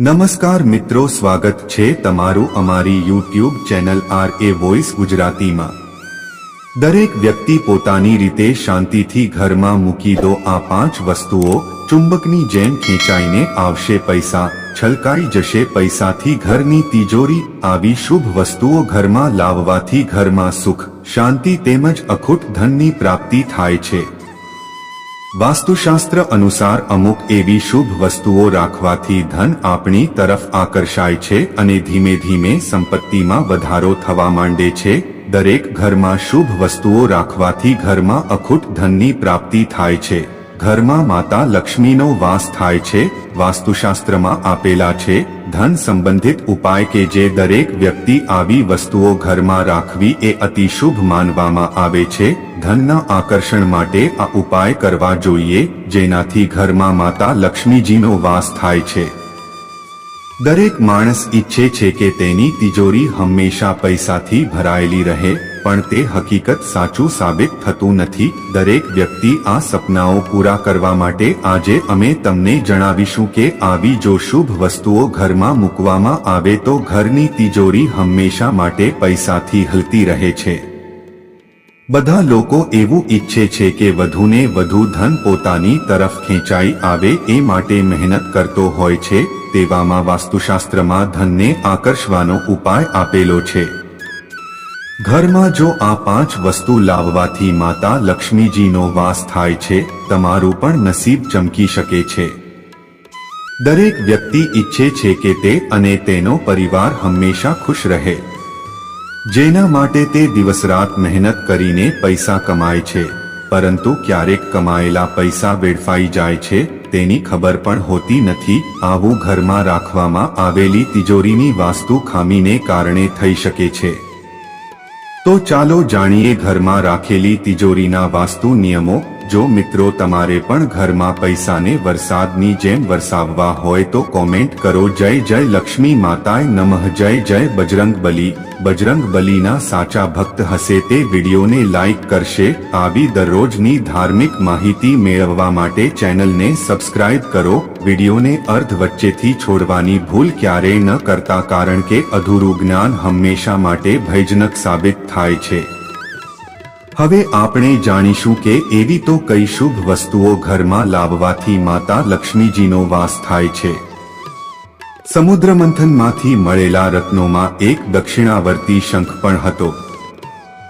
નમસ્કાર મિત્રો, સ્વાગત છે તમારું અમારી YouTube channel R A voice ગુજરાતીમાં. દરેક વ્યક્તિ પોતાની રીતે શાંતિથી ઘરમાં મૂકી દો આ પાંચ વસ્તુઓ, ચુંબકની જેમ ખેંચાઈને આવશે પૈસા, છલકાઈ જશે પૈસાથી ઘરની તિજોરી, આવી શુભ વસ્તુઓ ઘરમાં લાવવાથી ઘરમાં સુખ, શાંતિ તેમજ અખૂટ ધનની પ્રાપ્તિ થાય છે. વાસ્તુશાસ્ત્ર અનુસાર અમુક એવી શુભ વસ્તુઓ રાખવાથી ધન આપણી તરફ આકર્ષાય છે અને ધીમે ધીમે સંપત્તિમાં વધારો થવા માંડે છે. દરેક ઘરમાં શુભ વસ્તુઓ રાખવાથી ઘરમાં અખૂટ ધનની પ્રાપ્તિ થાય છે. ઘરમાં માતા લક્ષ્મીનો વાસ થાય છે. વાસ્તુશાસ્ત્રમાં આપેલા છે ધન સંબંધિત ઉપાય કે જે દરેક વ્યક્તિ આવી વસ્તુઓ ઘરમાં રાખવી એ અતિ શુભ માનવામાં આવે છે, ધનના આકર્ષણ માટે આ ઉપાય કરવા જોઈએ, જેનાથી ઘરમાં માતા લક્ષ્મીજીનો વાસ થાય છે. દરેક માણસ ઈચ્છે છે કે તેની તિજોરી હંમેશા પૈસાથી ભરાયેલી રહે પણ તે હકીકત સાચું સાબિત થતું નથી. દરેક વ્યક્તિ આ સપનાઓ પૂરા કરવા માટે આજે અમે તમને જણાવીશું કે આવી જો શુભ વસ્તુઓ ઘરમાં મૂકવામાં આવે તો ઘરની તિજોરી હંમેશા માટે પૈસાથી હલતી રહે છે. બધા લોકો એવું ઈચ્છે છે કે વધુને વધુ ધન પોતાની તરફ ખેંચાઈ આવે, એ માટે મહેનત કરતો હોય છે, તેવામાં વાસ્તુશાસ્ત્રમાં ધનને આકર્ષવાનો ઉપાય આપેલો છે. ઘરમાં જો આ પાંચ વસ્તુ લાવવાથી માતા લક્ષ્મીજીનો વાસ થાય છે, તમારું પણ નસીબ ચમકી શકે છે. દરેક વ્યક્તિ ઈચ્છે છે કે તે અને તેનો પરિવાર હંમેશા ખુશ રહે. જેના માટે તે દિવસ રાત મહેનત કરીને પૈસા કમાય છે, પરંતુ ક્યારેક કમાયેલા પૈસા વેડફાઈ જાય છે, તેની ખબર પણ હોતી નથી. આવું ઘરમાં રાખવામાં આવેલી તિજોરીની વાસ્તુ ખામીને કારણે થઈ શકે છે. તો ચાલો જાણીએ ઘરમાં રાખેલી તિજોરીના વાસ્તુ નિયમો જો મિત્રો તમારે પણ ઘરમાં પૈસાને વરસાદની જેમ વરસાવવા હોય તો કોમેન્ટ કરો. જય જય લક્ષ્મી માતાય નમઃ. જય જય બજરંગ બલી. બજરંગ બલીના સાચા ભક્ત હશે તે વિડીયોને લાઇક કરશે. આવી દરરોજની ધાર્મિક માહિતી મેળવવા માટે ચેનલને સબસ્ક્રાઇબ કરો. વિડીયોને અર્ધ વચ્ચેથી છોડવાની ભૂલ ક્યારેય ન કરતા કારણ કે અધૂરું જ્ઞાન હંમેશા માટે ભયજનક સાબિત થાય છે. હવે આપણે જાણીશું કે એવી તો કઈ શુભ વસ્તુઓ ઘરમાં લાવવાથી માતા લક્ષ્મીજીનો વાસ થાય છે. સમુદ્ર મંથનમાંથી મળેલા રત્નોમાં એક દક્ષિણાવર્તી શંખ પણ હતો.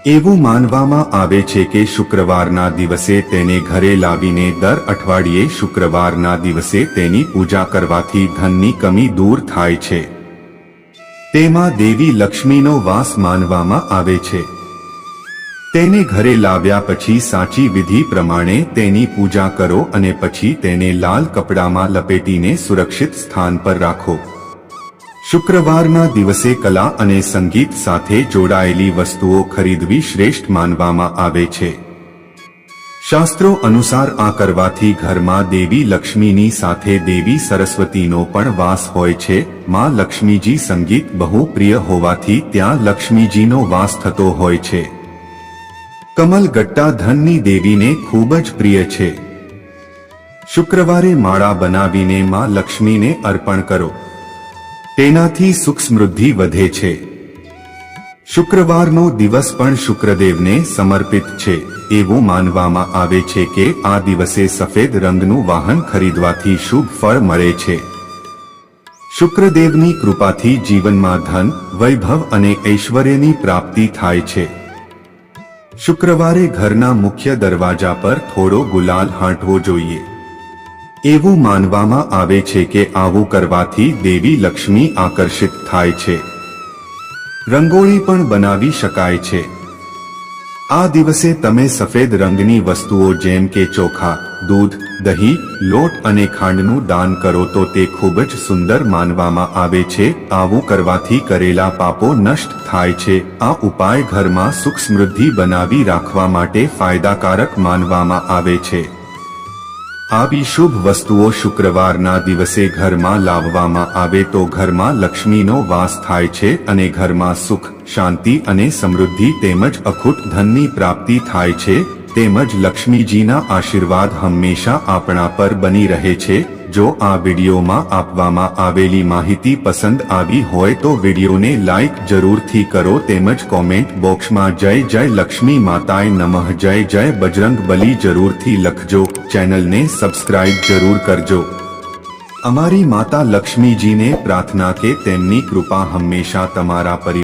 એવું માનવામાં આવે છે કે શુક્રવારના દિવસે તેને ઘરે લાવીને દર અઠવાડિયે શુક્રવારના દિવસે તેની પૂજા કરવાથી ધનની કમી દૂર થાય છે. તેમાં દેવી લક્ષ્મીનો વાસ માનવામાં આવે છે. તેને ઘરે લાવ્યા પછી સાચી વિધિ પ્રમાણે તેની પૂજા કરો અને પછી તેને લાલ કપડામાં લપેટીને સુરક્ષિત સ્થાન પર રાખો. શુક્રવારના દિવસે કલા અને સંગીત સાથે જોડાયેલી વસ્તુઓ ખરીદવી શ્રેષ્ઠ માનવામાં આવે છે. શાસ્ત્રો અનુસાર આ કરવાથી ઘરમાં દેવી લક્ષ્મીની સાથે દેવી સરસ્વતીનો પણ વાસ હોય છે. માં લક્ષ્મીજી સંગીત બહુ પ્રિય હોવાથી ત્યાં લક્ષ્મીજીનો વાસ થતો હોય છે. કમલ ગટ્ટા ધનની દેવીને ખૂબ જ પ્રિય છે. શુક્રવારે માળા બનાવીને માં લક્ષ્મીને અર્પણ કરો. તેનાથી સુખ સમૃદ્ધિ વધે છે. શુક્રવારનો દિવસ પણ શુક્રદેવને સમર્પિત છે, એવું માનવામાં આવે છે કે આ દિવસે સફેદ રંગનું વાહન ખરીદવાથી શુભ ફળ મળે છે. શુક્રદેવની કૃપાથી જીવનમાં ધન, વૈભવ અને ઐશ્વર્યની પ્રાપ્તિ થાય છે. શુક્રવારે ઘરના મુખ્ય દરવાજા પર થોડો ગુલાલ હાંટવો જોઈએ. એવું માનવામાં આવે છે કે આવું કરવાથી દેવી લક્ષ્મી આકર્ષિત થાય છે. રંગોળી પણ બનાવી શકાય છે. આ દિવસે તમે સફેદ રંગની વસ્તુઓ જેમ કે ચોખા, દૂધ, દહીં, લોટ અને ખાંડનું દાન કરો તો તે ખૂબ જ સુંદર માનવામાં આવે છે. આવું કરવાથી કરેલા પાપો નષ્ટ થાય છે. આ ઉપાય ઘરમાં સુખ સમૃદ્ધિ બનાવી રાખવા માટે ફાયદાકારક માનવામાં આવે છે. આવી શુભ વસ્તુઓ શુક્રવારના દિવસે ઘરમાં લાવવામાં આવે તો ઘરમાં લક્ષ્મીનો વાસ થાય છે અને ઘરમાં સુખ, શાંતિ અને સમૃદ્ધિ તેમજ અખૂટ ધનની પ્રાપ્તિ થાય છે, તેમજ લક્ષ્મીજીના આશીર્વાદ હંમેશા આપણા પર બની રહે છે. જો આ વિડીયોમાં આપવામાં આવેલી માહિતી પસંદ આવી હોય તો વિડીયોને લાઇક જરૂરથી કરો તેમજ કોમેન્ટ બોક્સમાં જય જય લક્ષ્મી માતાએ નમઃ, જય જય બજરંગ બલી જરૂરથી લખજો, ચેનલને સબસ્ક્રાઇબ જરૂર કરજો. અમારી માતા લક્ષ્મીજીને પ્રાર્થના કે તેમની કૃપા હંમેશા તમારા પરિવાર